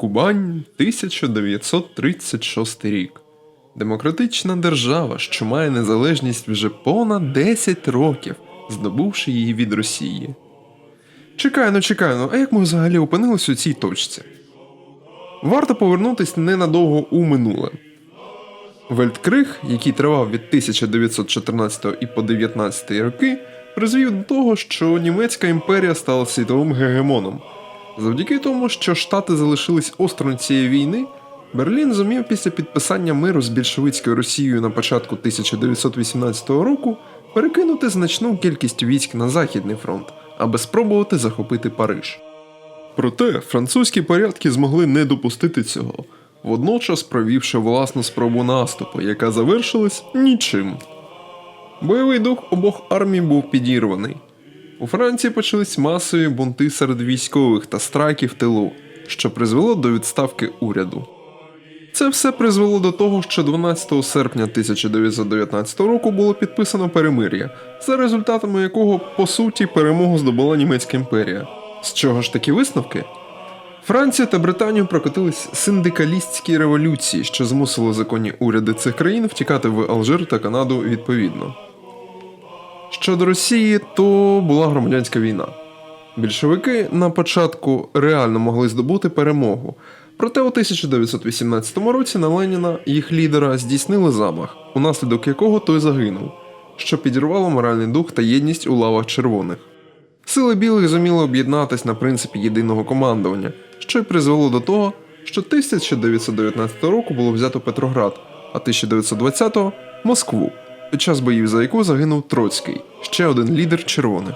Кубань 1936 рік. Демократична держава, що має незалежність вже понад 10 років, здобувши її від Росії. Чекай, ну чекай, ну а як ми взагалі опинились у цій точці? Варто повернутись ненадовго у минуле. Вельткриг, який тривав від 1914 і по 19 роки, призвів до того, що німецька імперія стала світовим гегемоном. Завдяки тому, що Штати залишились осторонь цієї війни, Берлін зумів після підписання миру з більшовицькою Росією на початку 1918 року перекинути значну кількість військ на Західний фронт, аби спробувати захопити Париж. Проте французькі порядки змогли не допустити цього, водночас провівши власну спробу наступу, яка завершилась нічим. Бойовий дух обох армій був підірваний. У Франції почались масові бунти серед військових та страйки в тилу, що призвело до відставки уряду. Це все призвело до того, що 12 серпня 1919 року було підписано перемир'я, за результатами якого, по суті, перемогу здобула німецька імперія. З чого ж такі висновки? Франція та Британію прокотились синдикалістські революції, що змусило законні уряди цих країн втікати в Алжир та Канаду відповідно. Щодо Росії, то була громадянська війна. Більшовики на початку реально могли здобути перемогу. Проте у 1918 році на Леніна, їх лідера, здійснили замах, унаслідок якого той загинув, що підірвало моральний дух та єдність у лавах червоних. Сили білих зуміли об'єднатись на принципі єдиного командування, що й призвело до того, що 1919 року було взято Петроград, а 1920-го Москву, під час боїв за яку загинув Троцький, ще один лідер червоних.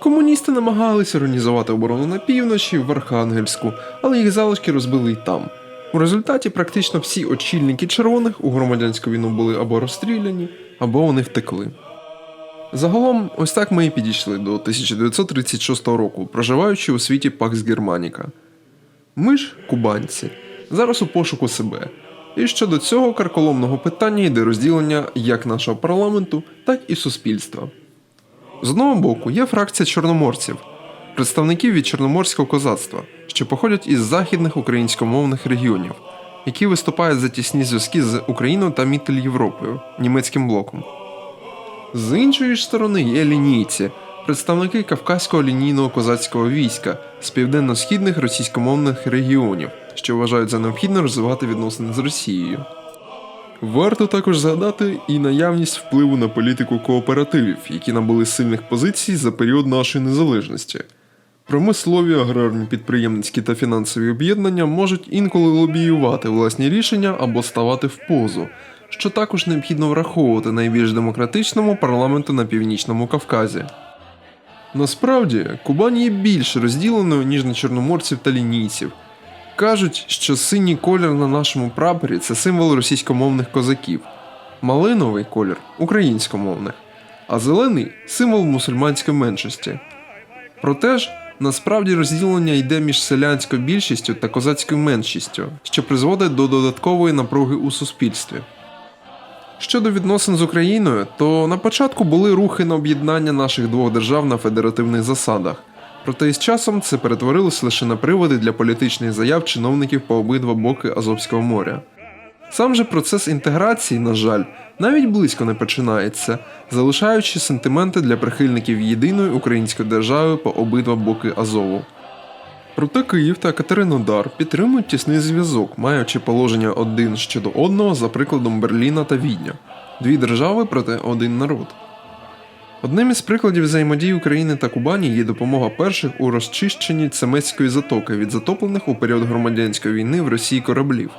Комуністи намагалися організувати оборону на півночі в Архангельську, але їх залишки розбили й там. У результаті практично всі очільники червоних у громадянську війну були або розстріляні, або вони втекли. Загалом, ось так ми і підійшли до 1936 року, проживаючи у світі Пакс Германіка. Ми ж, кубанці, зараз у пошуку себе. І щодо цього карколомного питання йде розділення як нашого парламенту, так і суспільства. З одного боку є фракція чорноморців, представників від чорноморського козацтва, що походять із західних українськомовних регіонів, які виступають за тісні зв'язки з Україною та Міттель Європою, німецьким блоком. З іншої ж сторони є лінійці, представники Кавказького лінійного козацького війська з південно-східних російськомовних регіонів, що вважають за необхідне розвивати відносини з Росією. Варто також згадати і наявність впливу на політику кооперативів, які набули сильних позицій за період нашої незалежності. Промислові, аграрні підприємницькі та фінансові об'єднання можуть інколи лобіювати власні рішення або ставати в позу, що також необхідно враховувати найбільш демократичному парламенту на північному Кавказі. Насправді, Кубань є більш розділеною, ніж на чорноморців та лінійців. Кажуть, що синій колір на нашому прапорі це символ російськомовних козаків, малиновий колір українськомовних, а зелений символ мусульманської меншості. Проте ж, насправді розділення йде між селянською більшістю та козацькою меншістю, що призводить до додаткової напруги у суспільстві. Щодо відносин з Україною, то на початку були рухи на об'єднання наших двох держав на федеративних засадах. Проте із часом це перетворилось лише на приводи для політичних заяв чиновників по обидва боки Азовського моря. Сам же процес інтеграції, на жаль, навіть близько не починається, залишаючи сентименти для прихильників єдиної української держави по обидва боки Азову. Проте Київ та Катеринодар підтримують тісний зв'язок, маючи положення один щодо одного за прикладом Берліна та Відня дві держави проти один народ. Одним із прикладів взаємодії України та Кубані є допомога перших у розчищенні Цемецької затоки від затоплених у період громадянської війни в Росії кораблів.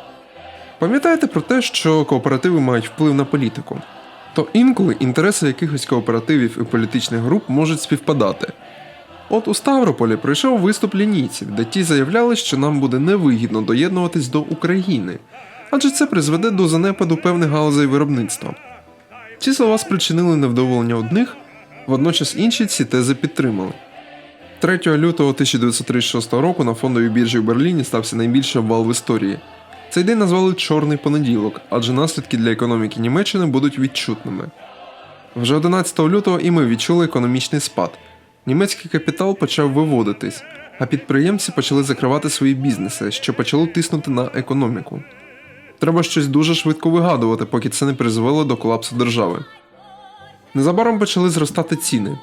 Пам'ятаєте про те, що кооперативи мають вплив на політику? То інколи інтереси якихось кооперативів і політичних груп можуть співпадати. От у Ставрополі пройшов виступ лінійців, де ті заявляли, що нам буде невигідно доєднуватись до України, адже це призведе до занепаду певних галузей виробництва. Ці слова спричинили невдоволення одних, водночас інші ці тези підтримали. 3 лютого 1936 року на фондовій біржі в Берліні стався найбільший обвал в історії. Цей день назвали Чорний понеділок, адже наслідки для економіки Німеччини будуть відчутними. Вже 11 лютого і ми відчули економічний спад. Німецький капітал почав виводитись. а підприємці почали закривати свої бізнеси, що почало тиснути на економіку. Треба щось дуже швидко вигадувати, поки це не призвело до колапсу держави. Незабаром почали зростати ціни.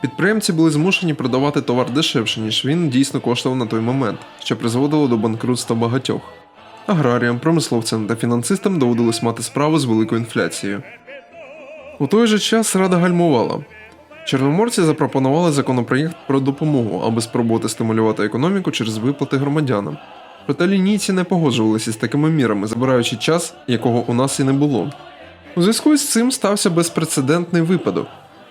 Підприємці були змушені продавати товар дешевше, ніж він дійсно коштував на той момент, що призводило до банкрутства багатьох. Аграріям, промисловцям та фінансистам доводилось мати справу з великою інфляцією. У той же час рада гальмувала. Чорноморці запропонували законопроєкт про допомогу, аби спробувати стимулювати економіку через виплати громадянам. Проте лінійці не погоджувалися з такими мірами, забираючи час, якого у нас і не було. У зв'язку з цим стався безпрецедентний випадок.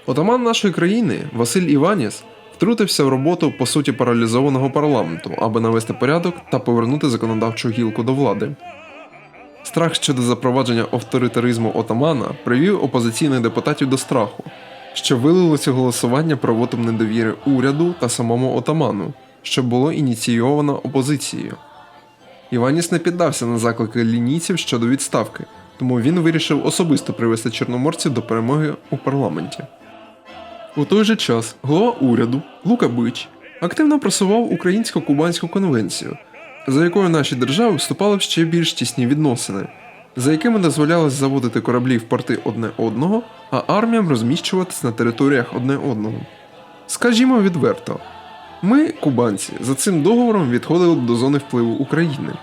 Отаман нашої країни Василь Іваніс втрутився в роботу по суті паралізованого парламенту, аби навести порядок та повернути законодавчу гілку до влади. Страх щодо запровадження авторитаризму отамана привів опозиційних депутатів до страху, що вилилося голосування про вотум недовіри уряду та самому отаману, що було ініційовано опозицією. Іваніс не піддався на заклики лінійців щодо відставки, тому він вирішив особисто привести чорноморців до перемоги у парламенті. У той же час голова уряду Лука Бич активно просував українсько-кубанську конвенцію, за якою наші держави вступали в ще більш тісні відносини, за якими дозволялось заводити кораблі в порти одне одного, а арміям розміщуватись на територіях одне одного. Скажімо відверто, ми, кубанці, за цим договором відходили до зони впливу України.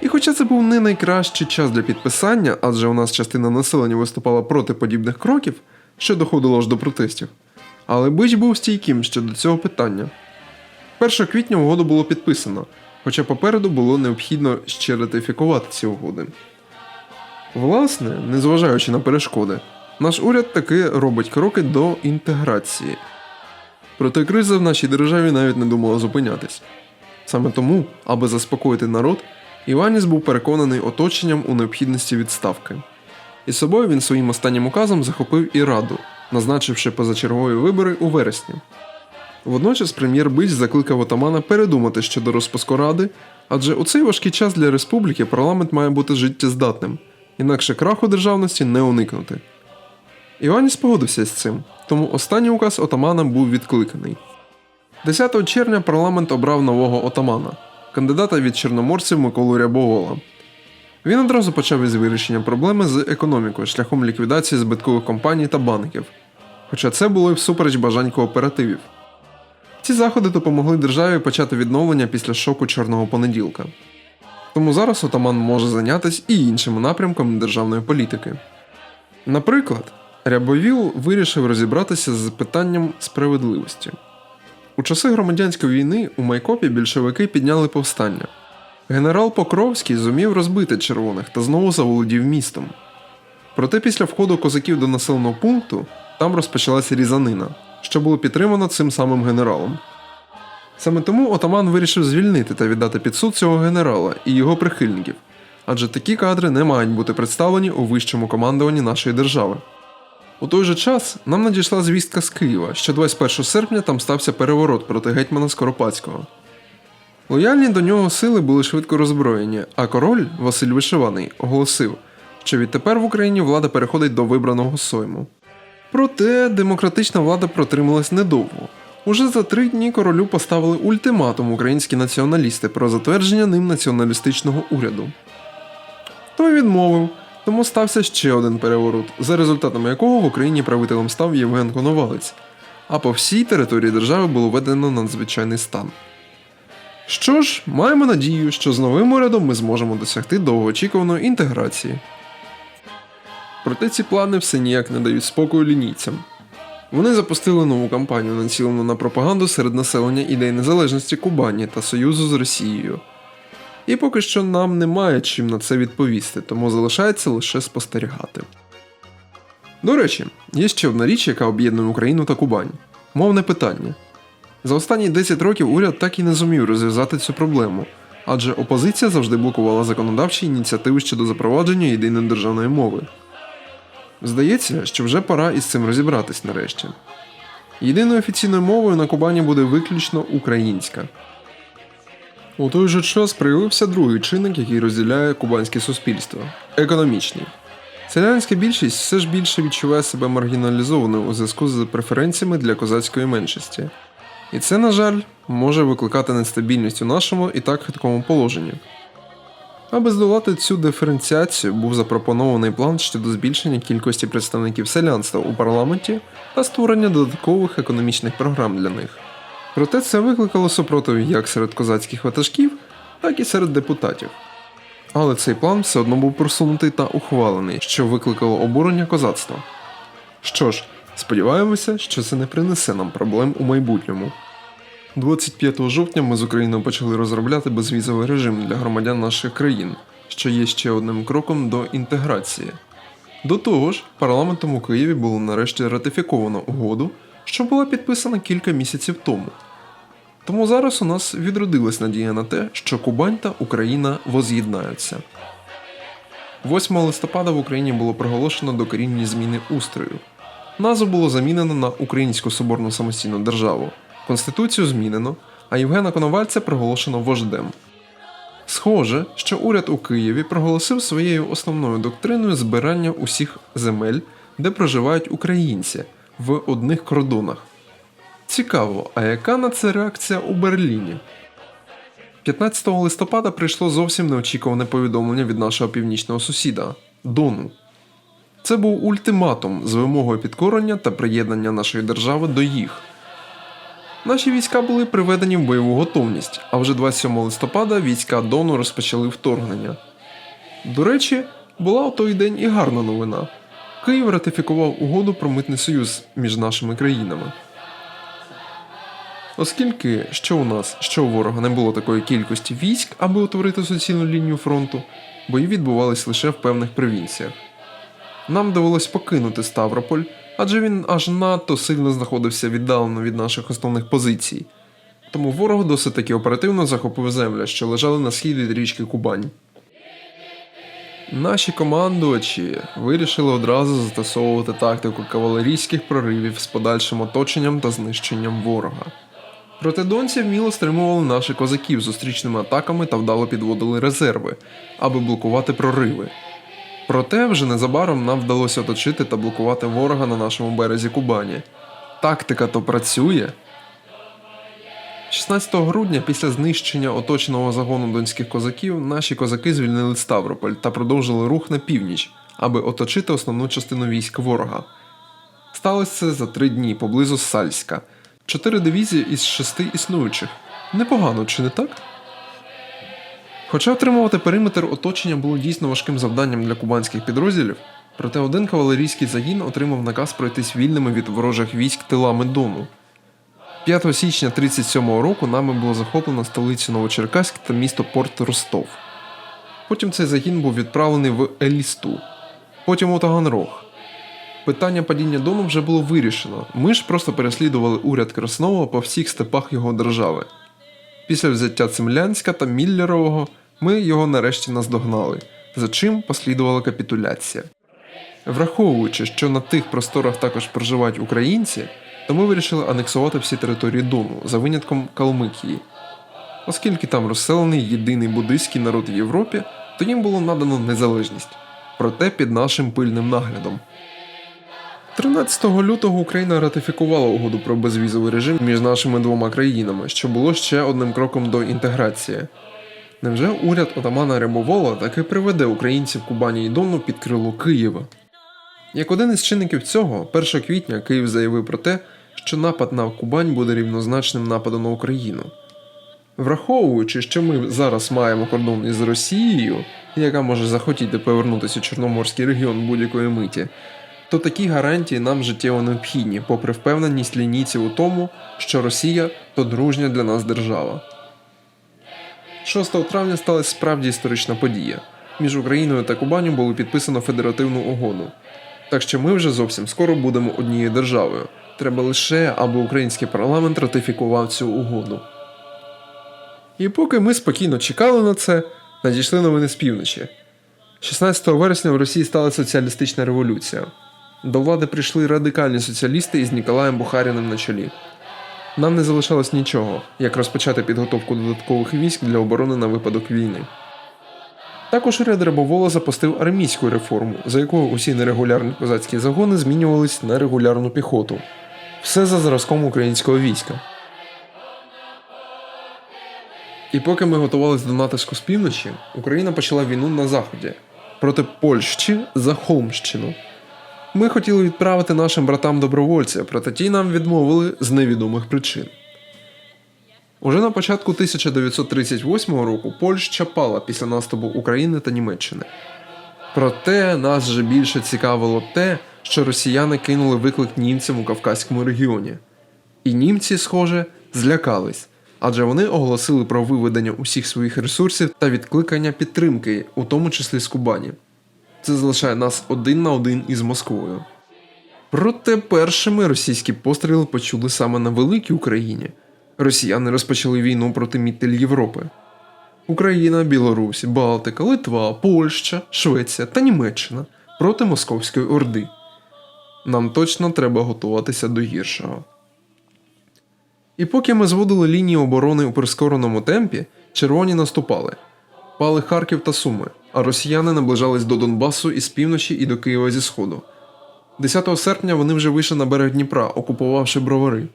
І хоча це був не найкращий час для підписання, адже у нас частина населення виступала проти подібних кроків, що доходило аж до протестів, але Бич був стійким щодо цього питання. 1 квітня угоду було підписано, хоча попереду було необхідно ще ратифікувати ці угоди. Власне, незважаючи на перешкоди, наш уряд таки робить кроки до інтеграції. Проте криза в нашій державі навіть не думала зупинятись. Саме тому, аби заспокоїти народ, Іваніс був переконаний оточенням у необхідності відставки. І собою він своїм останнім указом захопив і раду, назначивши позачергові вибори у вересні. Водночас прем'єр Бич закликав отамана передумати щодо розпуску ради, адже у цей важкий час для республіки парламент має бути життєздатним, інакше краху державності не уникнути. Іваніс погодився з цим, тому останній указ отамана був відкликаний. 10 червня парламент обрав нового отамана, кандидата від чорноморців Миколу Рябогола. Він одразу почав із вирішення проблеми з економікою шляхом ліквідації збиткових компаній та банків. Хоча це було й всупереч бажань кооперативів. Ці заходи допомогли державі почати відновлення після шоку чорного понеділка. Тому зараз отаман може зайнятися і іншими напрямками державної політики. Наприклад, Рябовіл вирішив розібратися з питанням справедливості. У часи громадянської війни у Майкопі більшовики підняли повстання. Генерал Покровський зумів розбити червоних та знову заволодів містом. Проте після входу козаків до населеного пункту там розпочалася різанина, що було підтримано цим самим генералом. Саме тому отаман вирішив звільнити та віддати під суд цього генерала і його прихильників, адже такі кадри не мають бути представлені у вищому командуванні нашої держави. У той же час нам надійшла звістка з Києва, що 21 серпня там стався переворот проти гетьмана Скоропадського. Лояльні до нього сили були швидко роззброєні, а король Василь Вишиваний оголосив, що відтепер в Україні влада переходить до вибраного сойму. Проте демократична влада протрималась недовго. Уже за три дні королю поставили ультиматум українські націоналісти про затвердження ним націоналістичного уряду. Той відмовив, тому стався ще один переворот, за результатами якого в Україні правителем став Євген Коновалець, а по всій території держави було введено надзвичайний стан. Що ж, маємо надію, що з новим урядом ми зможемо досягти довгоочікуваної інтеграції. Проте ці плани все ніяк не дають спокою лінійцям. Вони запустили нову кампанію, націлену на пропаганду серед населення ідей незалежності Кубані та Союзу з Росією. І поки що нам немає чим на це відповісти, тому залишається лише спостерігати. До речі, є ще одна річ, яка об'єднує Україну та Кубань мовне питання. За останні 10 років уряд так і не зумів розв'язати цю проблему, адже опозиція завжди блокувала законодавчі ініціативи щодо запровадження єдиної державної мови. Здається, що вже пора із цим розібратись нарешті. Єдиною офіційною мовою на Кубані буде виключно українська. У той же час проявився другий чинник, який розділяє кубанське суспільство економічний. Селянська більшість все ж більше відчуває себе маргіналізованою у зв'язку з преференціями для козацької меншості. І це, на жаль, може викликати нестабільність у нашому і так хиткому положенні. Аби здолати цю диференціацію, був запропонований план щодо збільшення кількості представників селянства у парламенті та створення додаткових економічних програм для них. Проте це викликало супротив як серед козацьких ватажків, так і серед депутатів. Але цей план все одно був просунутий та ухвалений, що викликало обурення козацтва. Що ж, сподіваємося, що це не принесе нам проблем у майбутньому. 25 жовтня ми з Україною почали розробляти безвізовий режим для громадян наших країн, що є ще одним кроком до інтеграції. До того ж, парламентом у Києві було нарешті ратифіковано угоду, що була підписана кілька місяців тому. Тому зараз у нас відродилась надія на те, що Кубань та Україна воз'єднаються. 8 листопада в Україні було проголошено докорінні зміни устрою. Назву було замінено на Українську Соборну самостійну державу. Конституцію змінено, а Євгена Коновальця проголошено вождем. Схоже, що уряд у Києві проголосив своєю основною доктриною збирання усіх земель, де проживають українці, в одних кордонах. Цікаво, а яка на це реакція у Берліні? 15 листопада прийшло зовсім неочікуване повідомлення від нашого північного сусіда Дону. Це був ультиматум з вимогою підкорення та приєднання нашої держави до їх. Наші війська були приведені в бойову готовність, а вже 27 листопада війська Дону розпочали вторгнення. До речі, була у той день і гарна новина. Київ ратифікував угоду про митний союз між нашими країнами. Оскільки що у нас, що у ворога не було такої кількості військ, аби утворити суцільну лінію фронту, бої відбувались лише в певних провінціях. Нам довелось покинути Ставрополь, адже він аж надто сильно знаходився віддалено від наших основних позицій. Тому ворог досить таки оперативно захопив землі, що лежали на схід від річки Кубань. Наші командувачі вирішили одразу застосовувати тактику кавалерійських проривів з подальшим оточенням та знищенням ворога. Проте донці вміло стримували наших козаків зустрічними атаками та вдало підводили резерви, аби блокувати прориви. Проте вже незабаром нам вдалося оточити та блокувати ворога на нашому березі Кубані. Тактика то працює. 16 грудня, після знищення оточеного загону донських козаків, наші козаки звільнили Ставрополь та продовжили рух на північ, аби оточити основну частину військ ворога. Сталося це за три дні поблизу Сальська. Чотири дивізії із шести існуючих. Непогано, чи не так? Хоча отримувати периметр оточення було дійсно важким завданням для кубанських підрозділів, проте один кавалерійський загін отримав наказ пройтись вільними від ворожих військ тилами Дону. 5 січня 37-го року нами було захоплено столицю Новочеркаськ та місто Порт Ростов. Потім цей загін був відправлений в Елісту, потім у Таганрог. Питання падіння Дону вже було вирішено. Ми ж просто переслідували уряд Краснова по всіх степах його держави. Після взяття Цемлянська та Міллерового ми його нарешті наздогнали, за чим послідувала капітуляція. Враховуючи, що на тих просторах також проживають українці, то ми вирішили анексувати всі території Дону за винятком Калмикії. Оскільки там розселений єдиний буддийський народ в Європі, то їм було надано незалежність, проте під нашим пильним наглядом. 13 лютого Україна ратифікувала угоду про безвізовий режим між нашими двома країнами, що було ще одним кроком до інтеграції. Невже уряд отамана Рябовола таки приведе українців Кубані і Дону під крило Києва? Як один із чинників цього, 1 квітня Київ заявив про те, що напад на Кубань буде рівнозначним нападом на Україну. Враховуючи, що ми зараз маємо кордон із Росією, яка може захотіти повернутися у Чорноморський регіон будь-якої миті, то такі гарантії нам життєво необхідні, попри впевненість лінійців у тому, що Росія то дружня для нас держава. 6 травня сталася справді історична подія. Між Україною та Кубаню було підписано федеративну угоду. Так що ми вже зовсім скоро будемо однією державою. Треба лише, аби український парламент ратифікував цю угоду. І поки ми спокійно чекали на це, надійшли новини з півночі. 16 вересня в Росії стала соціалістична революція. До влади прийшли радикальні соціалісти із Ніколаєм Бухаріним на чолі. Нам не залишалось нічого, як розпочати підготовку додаткових військ для оборони на випадок війни. Також уряд Рябовола запустив армійську реформу, за якою усі нерегулярні козацькі загони змінювались на регулярну піхоту. Все за зразком українського війська. І поки ми готувалися до натиску з півночі, Україна почала війну на заході проти Польщі за Холмщину. Ми хотіли відправити нашим братам добровольця, проте ті нам відмовили з невідомих причин. Уже на початку 1938 року Польща пала після наступу України та Німеччини. Проте нас же більше цікавило те, що росіяни кинули виклик німцям у Кавказькому регіоні. І німці, схоже, злякались, адже вони оголосили про виведення усіх своїх ресурсів та відкликання підтримки, у тому числі з Кубані. Це залишає нас один на один із Москвою. Проте першими російські постріли почули саме на великій Україні. Росіяни розпочали війну проти мітель Європи. Україна, Білорусь, Балтика, Литва, Польща, Швеція та Німеччина проти Московської Орди. Нам точно треба готуватися до гіршого. І поки ми зводили лінії оборони у прискореному темпі, червоні наступали. Пали Харків та Суми, а росіяни наближались до Донбасу із півночі і до Києва зі сходу. 10 серпня вони вже вийшли на берег Дніпра, окупувавши бровари.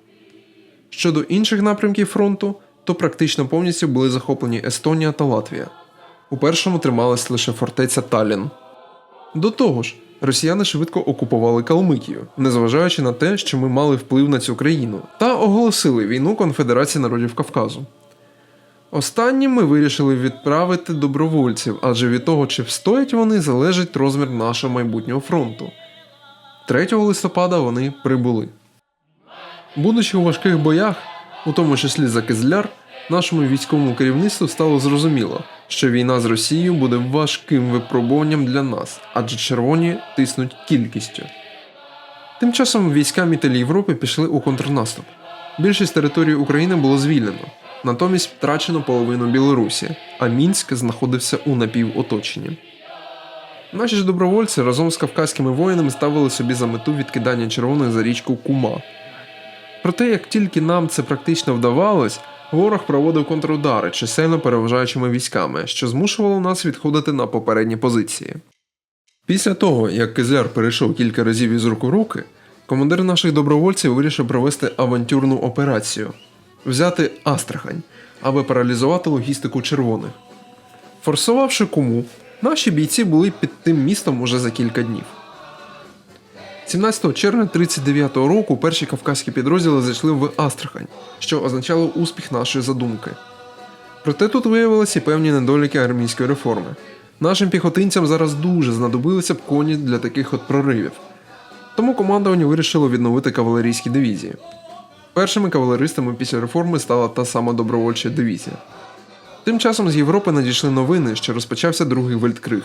Щодо інших напрямків фронту, то практично повністю були захоплені Естонія та Латвія. У першому трималась лише фортеця Таллін. До того ж, росіяни швидко окупували Калмикію, незважаючи на те, що ми мали вплив на цю країну, та оголосили війну Конфедерації народів Кавказу. Останнім ми вирішили відправити добровольців, адже від того, чи встоять вони, залежить розмір нашого майбутнього фронту. 3 листопада вони прибули. Будучи у важких боях, у тому числі за Кизляр, нашому військовому керівництву стало зрозуміло, що війна з Росією буде важким випробуванням для нас, адже червоні тиснуть кількістю. Тим часом війська Мітель Європи пішли у контрнаступ. Більшість території України було звільнено, натомість втрачено половину Білорусі, а Мінськ знаходився у напівоточенні. Наші ж добровольці разом з кавказькими воїнами ставили собі за мету відкидання червоних за річку Кума. Проте, як тільки нам це практично вдавалось, ворог проводив контрудари, чисельно переважаючими військами, що змушувало нас відходити на попередні позиції. Після того, як Кизляр перейшов кілька разів із рук у руки, командир наших добровольців вирішив провести авантюрну операцію взяти Астрахань, аби паралізувати логістику червоних. Форсувавши куму, наші бійці були під тим містом уже за кілька днів. 17 червня 39-го року перші кавказькі підрозділи зайшли в Астрахань, що означало успіх нашої задумки. Проте тут виявилися і певні недоліки армійської реформи. Нашим піхотинцям зараз дуже знадобилися б коні для таких от проривів. Тому командування вирішило відновити кавалерійські дивізії. Першими кавалеристами після реформи стала та сама добровольча дивізія. Тим часом з Європи надійшли новини, що розпочався другий вельткриг.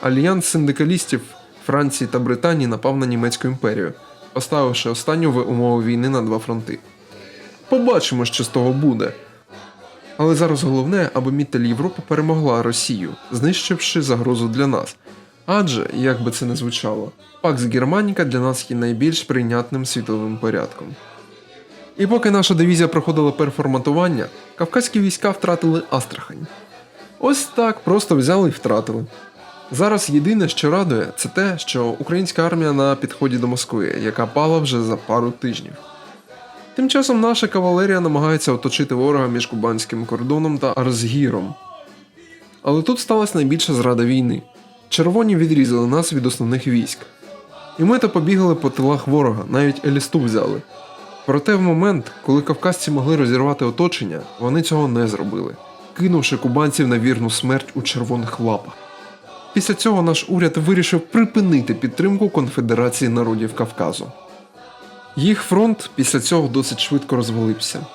Альянс синдикалістів Франції та Британії напав на Німецьку імперію, поставивши останню в умови війни на два фронти. Побачимо, що з того буде. Але зараз головне, аби Мітель Європа перемогла Росію, знищивши загрозу для нас. Адже, як би це не звучало, Пакс Германіка для нас є найбільш прийнятним світовим порядком. І поки наша дивізія проходила перформатування, кавказькі війська втратили Астрахань. Ось так просто взяли і втратили. Зараз єдине, що радує, це те, що українська армія на підході до Москви, яка пала вже за пару тижнів. Тим часом наша кавалерія намагається оточити ворога між кубанським кордоном та Арзгіром. Але тут сталася найбільша зрада війни. Червоні відрізали нас від основних військ. І ми то побігали по тилах ворога, навіть Елісту взяли. Проте в момент, коли кавказці могли розірвати оточення, вони цього не зробили, кинувши кубанців на вірну смерть у червоних лапах. Після цього наш уряд вирішив припинити підтримку Конфедерації народів Кавказу. Їх фронт після цього досить швидко розвалився.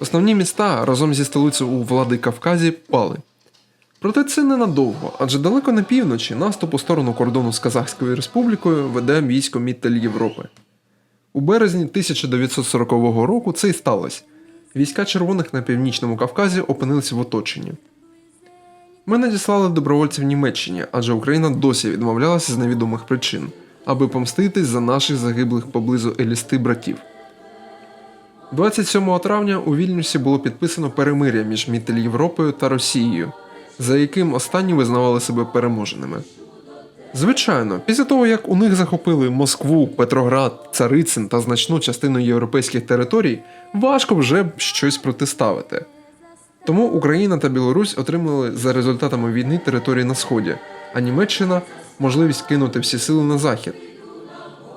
Основні міста разом зі столицею у влади Кавказі пали. Проте це ненадовго, адже далеко на півночі наступ у сторону кордону з Казахською республікою веде військо Міттель Європи. У березні 1940 року це і сталося. Війська червоних на північному Кавказі опинилися в оточенні. Ми надіслали добровольців Німеччині, адже Україна досі відмовлялася з невідомих причин, аби помститись за наших загиблих поблизу Елісти братів. 27 травня у Вільнюсі було підписано перемир'я між Мітель Європою та Росією, за яким останні визнавали себе переможеними. Звичайно, після того як у них захопили Москву, Петроград, Царицин та значну частину європейських територій, важко вже щось протиставити. Тому Україна та Білорусь отримали за результатами війни території на сході, а Німеччина можливість кинути всі сили на захід.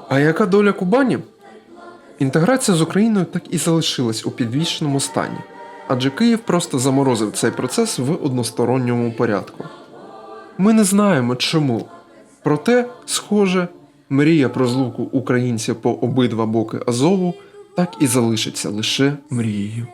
А яка доля Кубані? Інтеграція з Україною так і залишилась у підвішеному стані, адже Київ просто заморозив цей процес в односторонньому порядку. Ми не знаємо чому. Проте, схоже, мрія про злуку українців по обидва боки Азову так і залишиться лише мрією.